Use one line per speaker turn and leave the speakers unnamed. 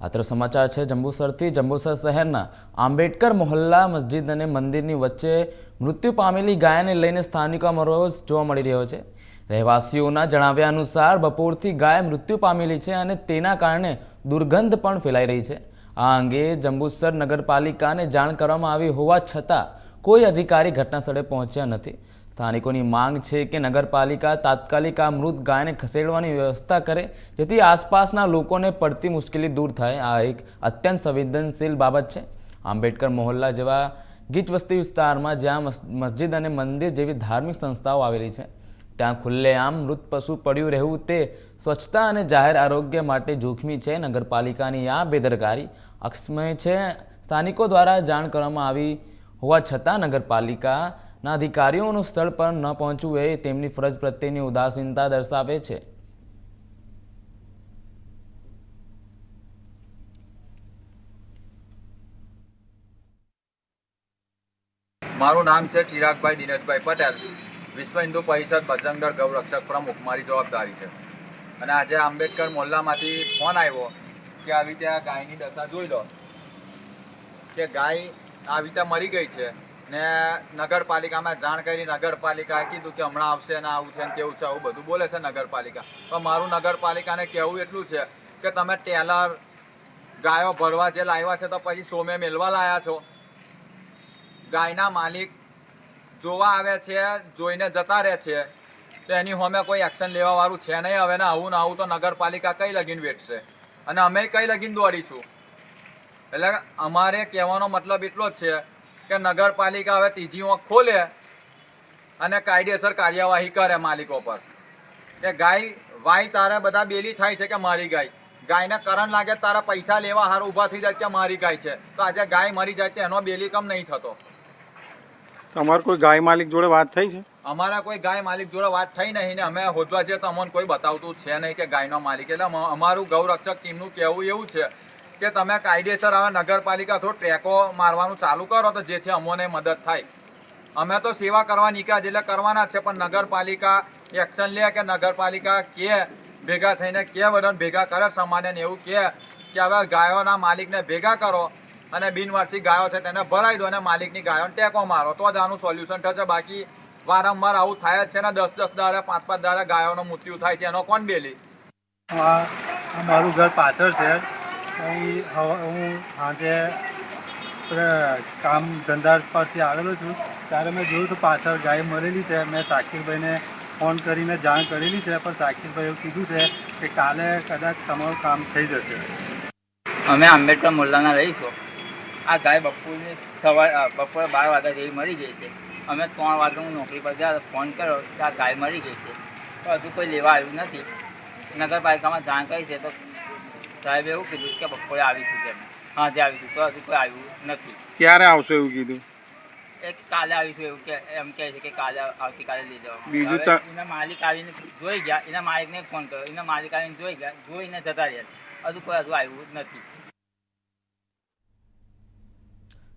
આત્ર સમાચાર છે, જંબુસરથી જંબુસર શહેરના આંબેડકર મોહલ્લા મસ્જિદ અને મંદિરની વચ્ચે મૃત્યુ પામેલી ગાયને લઈને સ્થાનિકોમાં રોજ જોવા મળી રહ્યો છે. રહેવાસીઓના જણાવ્યા અનુસાર બપોરથી ગાય મૃત્યુ પામેલી છે અને તેના કારણે દુર્ગંધ પણ ફેલાઈ રહી છે. આ અંગે જંબુસર નગરપાલિકાને જાણ કરવામાં આવી હોવા છતાં કોઈ અધિકારી ઘટના સ્થળે પહોંચ્યા નથી. સ્થાનિકોની માંગ છે કે નગરપાલિકા તાત્કાલિક આ મૃત ગાયને ખસેડવાની વ્યવસ્થા કરે, જેથી આસપાસના લોકોને પડતી મુશ્કેલી દૂર થાય. આ એક અત્યંત સંવેદનશીલ બાબત છે. આંબેડકર મોહલ્લા જેવા ગીચ વસ્તી વિસ્તારમાં જ્યાં મસ્જિદ અને મંદિર જેવી ધાર્મિક સંસ્થાઓ આવેલી છે, ત્યાં ખુલ્લેઆમ મૃત પશુ પડ્યું રહેવું તે સ્વચ્છતા અને જાહેર આરોગ્ય માટે જોખમી છે. નગરપાલિકાની આ બેદરકારી અક્ષમય છે. સ્થાનિકો દ્વારા જાણ કરવામાં આવી હોવા છતાં નગરપાલિકાના અધિકારીઓનું સ્થળ પર ન પહોંચવું એ તેમની ફરજ પ્રત્યેની ઉદાસીનતા દર્શાવે છે.
મારું નામ છે ચિરાગભાઈ દિનેશભાઈ પટેલ, વિશ્વ હિન્દુ પરિષદ બજરંગદળ ગૌરક્ષક પ્રમુખ. મારી જવાબદારી છે. અને આજે આંબેડકર મોહલ્લામાંથી ફોન આવ્યો કે આવી રીતે આ ગાયની દશા જોઈ લો. કે ગાય આવી રીતે મરી ગઈ છે. ને નગરપાલિકામાં જાણ કરી નગરપાલિકાએ કીધું કે હમણાં આવશે ને આવું છે ને કેવું છે, આવું બધું બોલે છે નગરપાલિકા. પણ મારું નગરપાલિકાને કહેવું એટલું છે કે તમે ટેલર ગાયો ભરવા જે લાવ્યા છે તો પછી સોમે મેળવા લાયા છો. ગાયના માલિક જોવા આવે છે, જોઈને જતા રહે છે. તો એની હોમે કોઈ એક્શન લેવાવાળું છે નહીં હવે ને આવું ને આવું તો નગરપાલિકા કઈ લગીને વેઠશે? અને અમે કઈ લગીન દોડીશું? એટલે અમારે કહેવાનો મતલબ એટલો જ છે કે નગરપાલિકા હવે ત્રીજી આંખ ખોલે અને કાયદેસર કાર્યવાહી કરે માલિકો પર. કે ગાય વાય તારે બધા બેલી થાય છે કે મારી ગાય. ગાયને કરંટ લાગે તારા પૈસા લેવા હાર ઊભા થઈ જાય કે મારી ગાય છે. તો આજે ગાય મરી જાય તો એનો બેલી કમ નહીં થતો.
તમારે કોઈ ગાય માલિક જોડે વાત થઈ છે?
અમારા કોઈ ગાય માલિક જોડે વાત થઈ નહીં ને અમે હોદવા જઈએ તો અમને કોઈ બતાવતું છે નહીં કે ગાયનો માલિક. એટલે અમારું ગૌરક્ષક ટીમનું કહેવું એવું છે કે તમે કાયદેસર હવે નગરપાલિકા થોડું ટ્રેકો મારવાનું ચાલુ કરો તો જેથી અમોને મદદ થાય. અમે તો સેવા કરવા નીકળ્યા એટલે કરવાના છે, પણ નગરપાલિકા એક્શન લે કે નગરપાલિકા કે ભેગા થઈને કે બધાને ભેગા કરે સામાન્ય એવું કે કે હવે ગાયોના માલિકને ભેગા કરો અને બિનવારસી ગાયો છે તેને ભરાઈ દો અને માલિકની ગાયોને ટેકો મારો. તો જ આનું સોલ્યુશન થશે. બાકી વારંવાર આવું થાય જ છે ને દસ દસ દાડે પાંચ પાંચ દાડે ગાયોનું મૃત્યુ થાય છે. એનો કોણ બેલી?
મારું ઘર પાછળ છે. હવ- હું સાંજે કામ ધંધા પરથી આવેલો છું. ત્યારે મેં જોયું તો પાછળ ગાય મરેલી છે. મેં સાકિરભાઈને ફોન કરીને જાણ કરેલી છે, પણ સાકિરભાઈ એવું કીધું છે કે કાલે કદાચ તમારું કામ થઈ જશે.
અમે આંબેડકર મોલ્લાના રહીશું. આ ગાય બપોરની સવાર બપોરે બાર વાગ્યા જેવી મરી ગઈ છે. અમે ત્રણ વાગે હું નોકરી પર ગયા, ફોન કર્યો કે આ ગાય મરી ગઈ છે. તો હજુ કોઈ લેવા આવ્યું નથી. નગરપાલિકામાં જાણ કરી છે તો સાહેબે એવું કીધું કે બપોરે આવીશું કે સાંજે આવીશું. તો હજી કોઈ આવ્યું નથી.
ક્યારે આવશો એવું કીધું?
એક કાલે આવીશું એવું કે એમ કહે છે કે કાલે આવતીકાલે લઈ જવા
બીજું તો-
એના માલિક આવીને જોઈ ગયા. એના માલિકને ફોન કર્યો. એના માલિક આવીને જોઈ ગયા. જોઈને જતા રહ્યા હજુ કોઈ હજુ આવ્યું નથી.